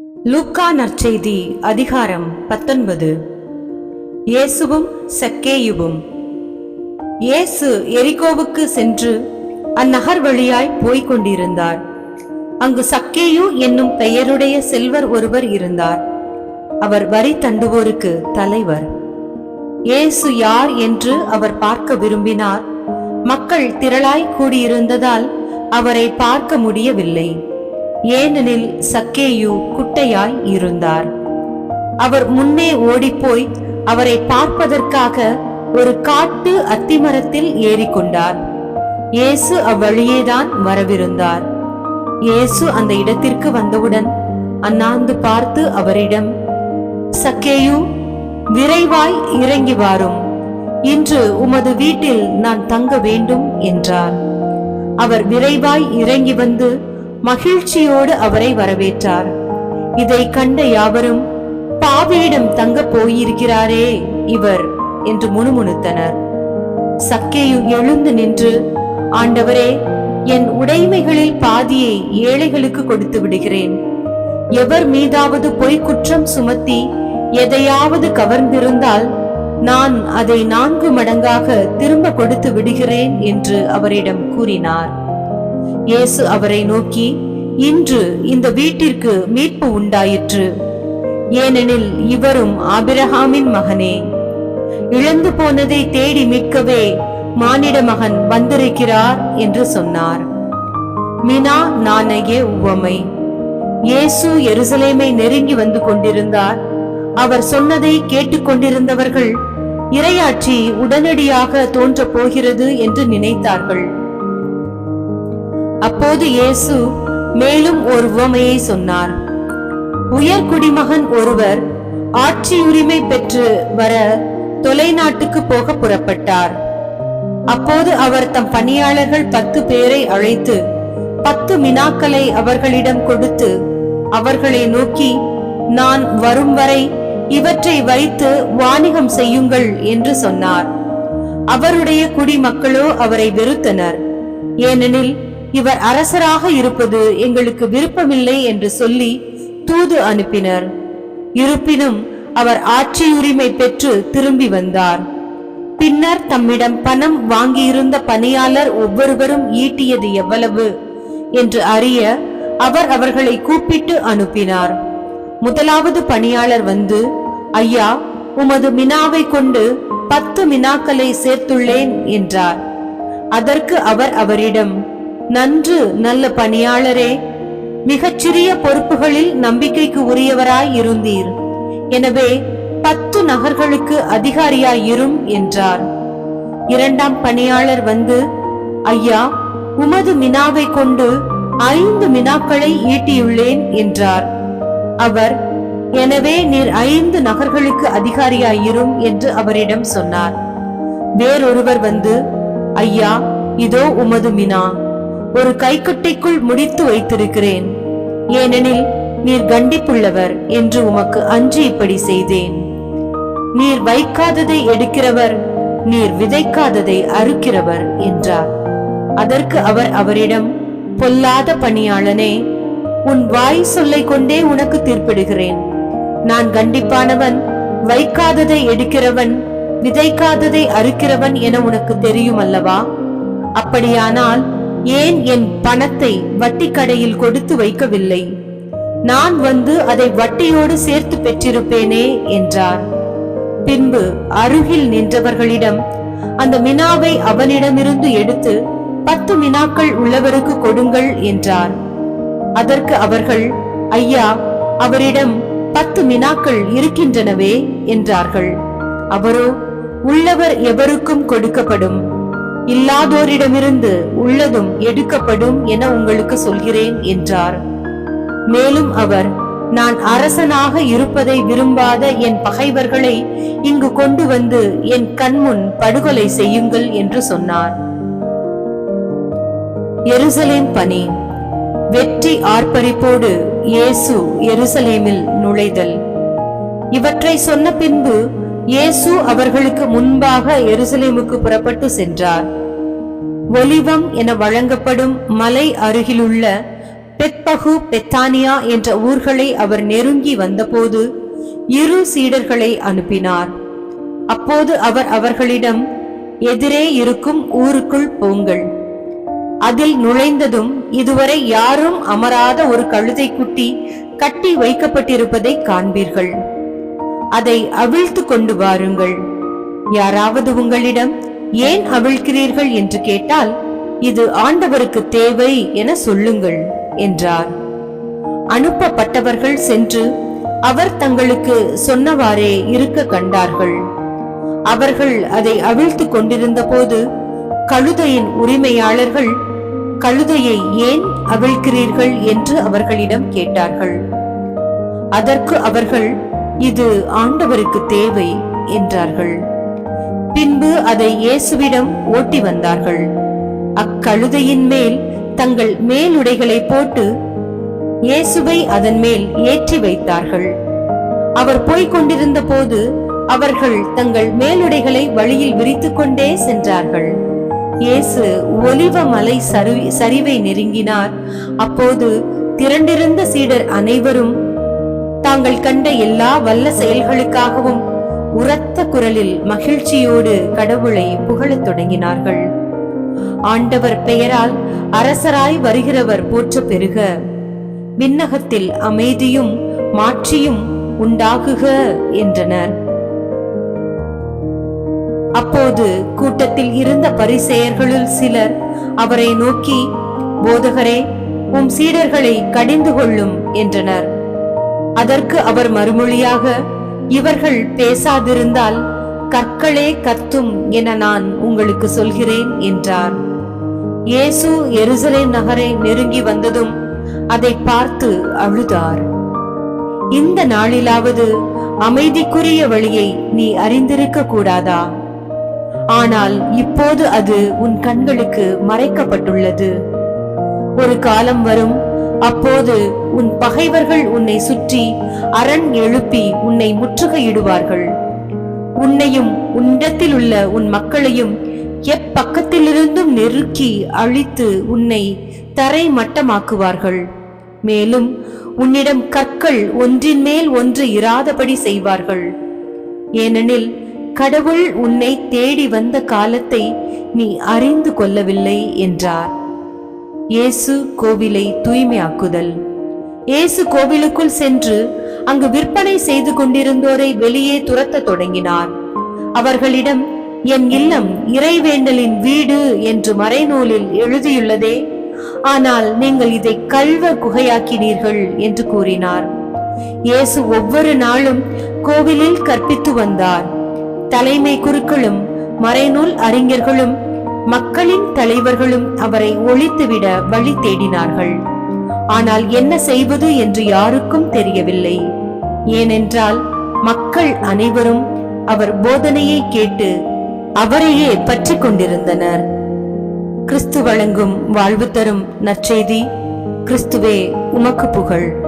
லூக்கா நற்செய்தி அதிகாரம் பத்தொன்பது. இயேசுவும் சக்கேயுவும். இயேசு எரிகோவுக்கு சென்று அந்நகர் வழியாய் போய்க் கொண்டிருந்தார் அங்கு சக்கேயு என்னும் பெயருடைய செல்வர் ஒருவர் இருந்தார். அவர் வரி தண்டுவோருக்கு தலைவர். இயேசு யார் என்று அவர் பார்க்க விரும்பினார். மக்கள் திரளாய் கூடியிருந்ததால் அவரை பார்க்க முடியவில்லை. ஏனெனில் சக்கேயு குட்டையாய் இருந்தார். அவர் முன்னே ஓடிப்போய் அவரை பார்ப்பதற்காக ஒரு காட்டு அத்திமரத்தில் ஏறிக்கொண்டார். இயேசு அவ்வழியேதான் வரவிருந்தார். இயேசு அந்த இடத்திற்கு வந்தவுடன் அண்ணாந்து பார்த்து அவரிடம் சக்கேயு விரைவாய் இறங்கி வாரும். இன்று உமது வீட்டில் நான் தங்க வேண்டும் என்றார். அவர் விரைவாய் இறங்கி வந்து மகிழ்ச்சியோடு அவரை வரவேற்றார். இதை கண்ட யாவரும் பாவியிடம் தங்க போயிருக்கிறாரே இவர் என்று முணுமுணுத்தனர். சக்கேயு எழுந்து நின்று ஆண்டவரே என் உடைமைகளில் பாதியை ஏழைகளுக்கு கொடுத்து விடுகிறேன். எவர் மீதாவது பொய் குற்றம் சுமத்தி எதையாவது கவர்ந்திருந்தால் நான் அதை நான்கு மடங்காக திரும்ப கொடுத்து விடுகிறேன் என்று அவரிடம் கூறினார். இயேசு அவரை நோக்கி இன்று இந்த வீட்டிற்கு மீட்பு உண்டாயிற்று. ஏனெனில் இவரும் ஆபிரஹாமின் மகனே. இழந்து போனதை தேடி மீட்கவே மானிட மகன் வந்திருக்கிறார் என்று சொன்னார். மினா நாணய உவமை. இயேசு எருசலேமை நெருங்கி வந்து கொண்டிருந்தார். அவர் சொன்னதை கேட்டுக்கொண்டிருந்தவர்கள் இரையாற்றி உடனடியாக தோன்ற போகிறது என்று நினைத்தார்கள். அப்போது இயேசு மேலும் ஒரு உவமையை சொன்னார். உயர் குடிமகன் ஒருவர் ஆட்சி உரிமை பெற்று வர தொலைநாட்டுக்கு போக புறப்பட்டார். அப்போது அவர் தம் பணியாளர்கள் பத்து பேரை அழைத்து பத்து மினாக்களை அவர்களிடம் கொடுத்து அவர்களை நோக்கி நான் வரும் வரை இவற்றை வைத்து வாணிகம் செய்யுங்கள் என்று சொன்னார். அவருடைய குடிமக்களோ அவரை வெறுத்தனர். ஏனெனில் இவர் அரசராக இருப்பது எங்களுக்கு விருப்பமில்லை என்று சொல்லி தூது அனுப்பினர். இருப்பினும் அவர் ஆட்சியுரிமை பெற்று திரும்பி வந்தார். பின்னர் தம்மிடம் பணம் வாங்கியிருந்த பணியாளர் ஒவ்வொருவரும் ஈட்டியது எவ்வளவு என்று அறிய அவர் அவர்களை கூப்பிட்டு அனுப்பினார். முதலாவது பணியாளர் வந்து ஐயா உமது மினாவை கொண்டு பத்து மினாக்களை சேர்த்துள்ளேன் என்றார். அதற்கு அவர் அவரிடம் நன்று நல்ல பணியாளரே மிகச்சிறிய பொறுப்புகளில் நம்பிக்கைக்கு உரியவராய் இருந்தீர். எனவே பத்து நகர்களுக்கு அதிகாரியாய் இரும் என்றார். இரண்டாம் பணியாளர் வந்து ஐயா உமது மினாவை கொண்டு ஐந்து மினாக்களை ஈட்டியுள்ளேன் என்றார். அவர் எனவே நீர் ஐந்து நகர்களுக்கு அதிகாரியாயிரும் என்று அவரிடம் சொன்னார். வேறொருவர் வந்து ஐயா இதோ உமது மினா. ஒரு கைக்குட்டைக்குள் முடித்து வைத்திருக்கிறேன். ஏனெனில் நீர் கண்டிப்புள்ளவர் என்று உமக்கு அஞ்சு இப்படி செய்தேன். நீர் வைக்காததை எடுக்கிறவர் நீர் விதைக்காததை அறுக்கிறவர் என்றார். அதற்கு அவர் அவரிடம் பொல்லாத பணியாளனே உன் வாய் சொல்லை கொண்டே உனக்கு தீர்ப்பிடுகிறேன். நான் கண்டிப்பானவன் வைக்காததை எடுக்கிறவன் விதைக்காததை அறுக்கிறவன் என உனக்கு தெரியும் அல்லவா? அப்படியானால் ஏன் என் பணத்தை வட்டி கடையில் கொடுத்து வைக்கவில்லை? நான் வந்து அதை வட்டியோடு சேர்த்து பெற்றிருப்பேனே என்றார். பின்பு அருகில் நின்றவர்களிடம் அந்த மினாவை அவனிடமிருந்து எடுத்து பத்து மினாக்கள் உள்ளவருக்கு கொடுங்கள் என்றார். அதற்கு அவர்கள் ஐயா அவரிடம் பத்து மினாக்கள் இருக்கின்றனவே என்றார்கள். அவரோ உள்ளவர் எவருக்கும் கொடுக்கப்படும்? இல்லாதோரிடமிருந்து உள்ளதும் எடுக்கப்படும் என உங்களுக்கு சொல்கிறேன் என்றார். மேலும் அவர் நான் அரசனாக இருப்பதை விரும்பாத என் பகைவர்களை இங்கு கொண்டு வந்து என் கண்முன் படுகொலை செய்யுங்கள் என்று சொன்னார். எருசலேம் பணி. வெற்றி ஆர்ப்பரிப்போடு இயேசு எருசலேமில் நுழைதல். இவற்றை சொன்ன பின்பு இயேசு அவர்களுக்கு முன்பாக எருசலேமுக்கு புறப்பட்டு சென்றார். ஒலிவம் என வழங்கப்படும் மலை அருகிலுள்ள பெத்பகு பெத்தானியா என்ற ஊர்களை அவர் நெருங்கி வந்தபோது இரு சீடர்களை அனுப்பினார். அப்போது அவர் அவர்களிடம் எதிரே இருக்கும் ஊருக்குள் போங்கள். அதில் நுழைந்ததும் இதுவரை யாரும் அமராத ஒரு கழுதை குட்டி கட்டி வைக்கப்பட்டிருப்பதை காண்பீர்கள். அதை அவிழ்த்து கொண்டு வாருங்கள். யாராவது உங்களிடம் ஏன் அவிழ்க்கிறீர்கள் என்று கேட்டால் இது ஆண்டவருக்கு தேவை என சொல்லுங்கள் என்றார். அனுப்பப்பட்டவர்கள் சென்று அவர் தங்களுக்கு சொன்னவாறே இருக்க கண்டார்கள். அவர்கள் அதை அவிழ்த்து கொண்டிருந்த போது கழுதையின் உரிமையாளர்கள் கழுதையை ஏன் அவிழ்க்கிறீர்கள்? என்று அவர்களிடம் கேட்டார்கள். அதற்கு அவர்கள் இது ஆண்டவருக்கு தேவை என்றார்கள். பின்பு அதை இயேசுவிடம் ஓட்டி வந்தார்கள். அக்கழுதையின் மேல் தங்கள் மேலுடைகளை போட்டு இயேசுவை அதன் மேல் ஏற்றி வைத்தார்கள். அவர் போய்க் கொண்டிருந்த போது அவர்கள் தங்கள் மேலுடைகளை வழியில் விரித்துக் கொண்டே சென்றார்கள். இயேசு ஒலிவ மலை சரி- சரிவை நெருங்கினார். அப்போது திரண்டிருந்த சீடர் அனைவரும் தாங்கள் கண்ட எல்லா வல்ல செயல்களுக்காகவும் உரத்த குரலில் மகிழ்ச்சியோடு கடவுளை புகழத் தொடங்கினார்கள். ஆண்டவர் பெயரால் அரசராய் வருகிறவர் போற்ற பெருக. விண்ணகத்தில் அமைதியும் மாற்றியும் உண்டாகுக என்றனர். அப்போது கூட்டத்தில் இருந்த பரிசெயர்களுள் சிலர் அவரை நோக்கி போதகரே உம் சீடர்களை கடிந்து கொள்ளும் என்றனர். அதற்கு அவர் மறுமொழியாக இவர்கள் பேசாதிருந்தால் கற்களே கத்தும் என நான் உங்களுக்கு சொல்கிறேன் என்றார். இயேசு எருசலேம் நகரை நெருங்கி வந்ததும் அதை பார்த்து அழுதார். இந்த நாளிலாவது அமைதிக்குரிய வழியை நீ அறிந்திருக்க கூடாதா ஆனால் இப்போது அது உன் கண்களுக்கு மறைக்கப்பட்டுள்ளது. ஒரு காலம் வரும் அப்போது உன் பகைவர்கள் உன்னை சுற்றி அரண் எழுப்பி உன்னை முற்றுகையிடுவார்கள். உன்னையும் உன்னிடத்தில் உள்ள உன் மக்களையும் எப்பக்கத்திலிருந்தும் நெருக்கி அழித்து உன்னை தரை மட்டமாக்குவார்கள் மேலும் உன்னிடம் கற்கள் ஒன்றின் மேல் ஒன்று இராதபடி செய்வார்கள். ஏனெனில் கடவுள் உன்னை தேடி வந்த காலத்தை நீ அறிந்து கொள்ளவில்லை என்றார். இயேசு கோவிலை தூய்மையாக்குதல். இயேசு கோவிலுக்குள் சென்று அங்கு விற்பனை செய்து கொண்டிருந்தோரை வெளியே துரத்தத் தொடங்கினார். அவர்களிடம் என் இல்லம் இறைவேண்டலின் வீடு என்று மறைநூலில் எழுதியுள்ளதே ஆனால் நீங்கள் இதை கல்வ குகையாக்கினீர்கள் என்று கூறினார். இயேசு ஒவ்வொரு நாளும் கோவிலில் கற்பித்து வந்தார். தலைமை குருக்களும் மறைநூல் அறிஞர்களும் மக்களின் தலைவர்களும் அவரை ஒழித்துவிட வழி தேடினார்கள். ஆனால் என்ன செய்வது என்று யாருக்கும் தெரியவில்லை. ஏனென்றால் மக்கள் அனைவரும் அவர் போதனையை கேட்டு அவரையே பற்றி கொண்டிருந்தனர். கிறிஸ்து வழங்கும் வாழ்வு தரும் நற்செய்தி கிறிஸ்துவே உமக்கு புகழ்.